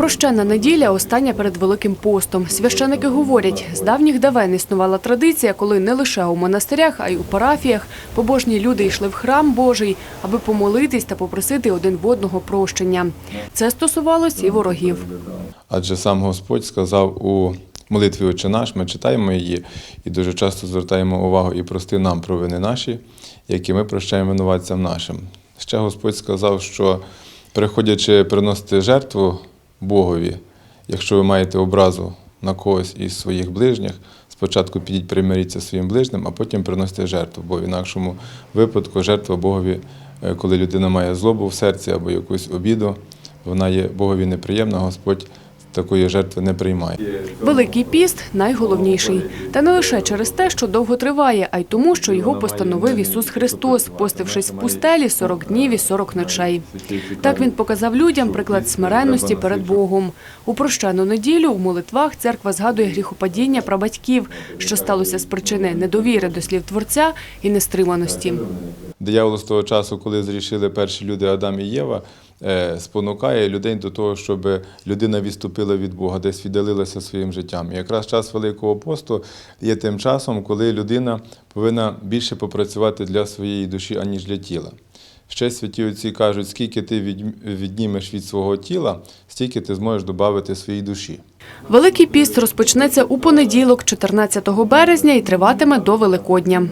Прощена неділя остання перед Великим постом. Священики говорять, з давніх давен існувала традиція, коли не лише у монастирях, а й у парафіях побожні люди йшли в храм Божий, аби помолитись та попросити один в одного прощення. Це стосувалось і ворогів. Адже сам Господь сказав у молитві «Отче наш, ми читаємо її і дуже часто звертаємо увагу і прости нам провини наші, які ми прощаємо винуватцям нашим. Ще Господь сказав, що приходячи приносити жертву Богові, якщо ви маєте образу на когось із своїх ближніх, спочатку підіть примиріться своїм ближнім, а потім приносите жертву, бо в інакшому випадку жертва Богові, е, коли людина має злобу в серці або якусь обіду, вона є Богові неприємна, Господь такої жертви не приймає. Великий піст найголовніший. Та не лише через те, що довго триває, а й тому, що його постановив Ісус Христос, постившись в пустелі 40 днів і 40 ночей. Так він показав людям приклад смиренності перед Богом. У прощену неділю у молитвах церква згадує гріхопадіння прабатьків, що сталося з причини недовіри до слів Творця і нестриманості. Диявол з того часу, коли зрішили перші люди Адам і Єва, е, спонукає людей до того, щоб людина відступила від Бога, десь віддалилася своїм життям. І якраз час Великого посту є тим часом, коли людина повинна більше попрацювати для своєї душі, аніж для тіла. Ще святі отці кажуть, скільки ти віднімеш від свого тіла, стільки ти зможеш додати своїй душі. Великий піст розпочнеться у понеділок, 14 березня, і триватиме до Великодня.